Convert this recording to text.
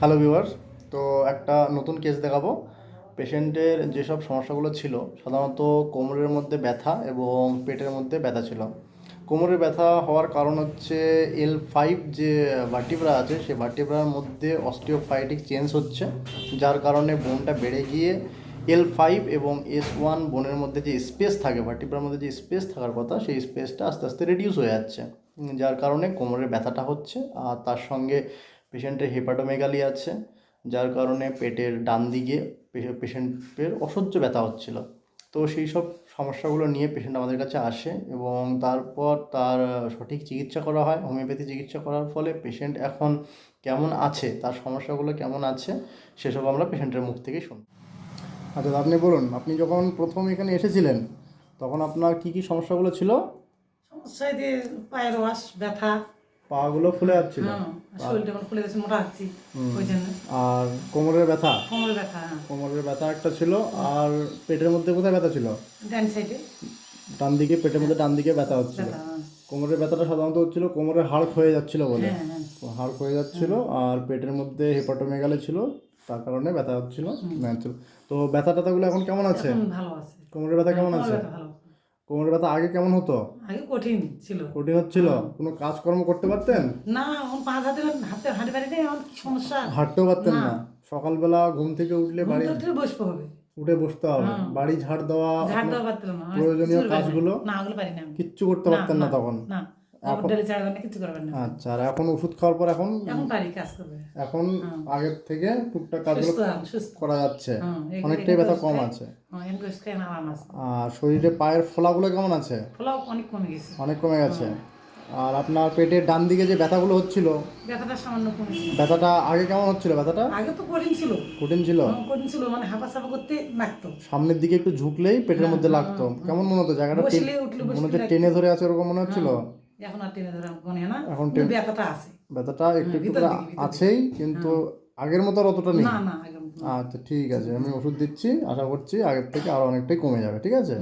Hello viewers তো একটা নতুন কেস দেখাবো। পেশেন্টের যেসব সমস্যাগুলো ছিল, সাধারণত কোমরের মধ্যে ব্যথা এবং পেটের মধ্যে ব্যথা ছিল। কোমরের ব্যথা হওয়ার কারণ হচ্ছে এল ফাইভ যে ভার্টিব্রা আছে, সেই ভার্টিব্রার মধ্যে অস্টিওফাইটিক চেঞ্জ হচ্ছে, যার কারণে বোনটা বেড়ে গিয়ে এল ফাইভ এবং এস ওয়ান বোনের মধ্যে যে স্পেস থাকে ভার্টিব্রার মধ্যে যে স্পেস থাকার কথা, সেই স্পেসটা আস্তে আস্তে রিডিউস হয়ে যাচ্ছে। যার কারণে কোমরের ব্যথাটা হচ্ছে, আর তার সঙ্গে পেশেন্টের হেপাটোমেগালি আছে যার কারণে পেটের ডান দিকে পেশেন্টের অসহ্য ব্যথা হচ্ছিল। তো সেই সব সমস্যাগুলো নিয়ে পেশেন্ট আমাদের কাছে আসে এবং তারপর তার সঠিক চিকিৎসা করা হয় হোমিওপ্যাথি চিকিৎসা করার ফলে পেশেন্ট এখন কেমন আছে তার সমস্যাগুলো কেমন আছে সেসব আমরা পেশেন্টের মুখ থেকে শুনি আচ্ছা আপনি বলুন আপনি যখন প্রথম এখানে এসেছিলেন তখন আপনার কি কি সমস্যাগুলো ছিল? সমস্যা পায়ের ওয়াশ ব্যথা পাগুলো ফুলে যাচ্ছিল। হ্যাঁ শরীরটা ফুলে গেছে মোটা হচ্ছি ওই জন্য। আর কোমরের ব্যথা? হ্যাঁ। কোমরের ব্যথা একটা ছিল আর পেটের মধ্যে কোথায় ব্যথা ছিল? ডান সাইডে। ডান দিকে পেটের মধ্যে ডান দিকে ব্যথা হচ্ছিল। হ্যাঁ। কোমরের ব্যথাটা সাধারণত হচ্ছিল কোমরের হাড় ক্ষয়ে যাচ্ছিল বলে। হ্যাঁ হ্যাঁ। হাড় ক্ষয়ে যাচ্ছিল আর পেটের মধ্যে হেপাটোমেগালে ছিল তার কারণে ব্যথা হচ্ছিল ছিল তো ব্যথা ট্যাথাগুলো এখন কেমন আছে? ভালো আছে। কোমরের ব্যথা কেমন আছে? কোমরের ব্যথা আগে কেমন হতো? আগে কঠিন ছিল। কঠিন হচ্ছিল? কোনো কাজকর্ম করতে পারতেন? না এখন পাঁচ হাতে হাতে হাঁটে বাড়িতে এখন কি সমস্যা। হাঁটতেও পারতেন না। সকালবেলা ঘুম থেকে উঠলে বাড়ি উঠে বসতে হবে। উঠে বসতে হবে। বাড়ি ঝাড় দেওয়া ঝাড় দেওয়া পারতাম না। প্রয়োজনীয় পারি। কাজগুলো না ওগুলো পারি না কিচ্ছু করতে পারতেন না তখন। না। আচ্ছা আর এখন ওষুধ খাওয়ার পর এখন এখন এখন আগের থেকে টুকটাক কাজগুলো সুস্থ করা যাচ্ছে। হ্যাঁ, অনেকটাই ব্যথা কম আছে। হ্যাঁ আর শরীরে পায়ের ফোলাগুলো কেমন আছে? অনেক কমে গেছে। অনেক কমে গেছে। আর আপনার পেটের ডান দিকে যে ব্যথাগুলো হচ্ছিল ব্যথাটা সামান্য কমেছে। ব্যথাটা আগে কেমন হচ্ছিল ব্যথাটা? আগে তো কঠিন ছিল। কঠিন ছিল? হ্যাঁ, কঠিন ছিল মানে হাঁপা করতে লাগতো। সামনের দিকে একটু ঝুঁকলেই পেটের মধ্যে লাগতো। কেমন মনে হতো জায়গাটা? মনে হচ্ছে টেনে ধরে আছে ওরকম মনে হচ্ছিল? এখন আর টেনে ধরা মনে না। এখন ব্যথাটা আছে। ব্যথাটা একটু একটু আছেই কিন্তু আগের মতো আর অতটা নেই। না না আচ্ছা ঠিক আছে আমি ওষুধ দিচ্ছি আশা করছি আগের থেকে আরও অনেকটাই কমে যাবে ঠিক আছে।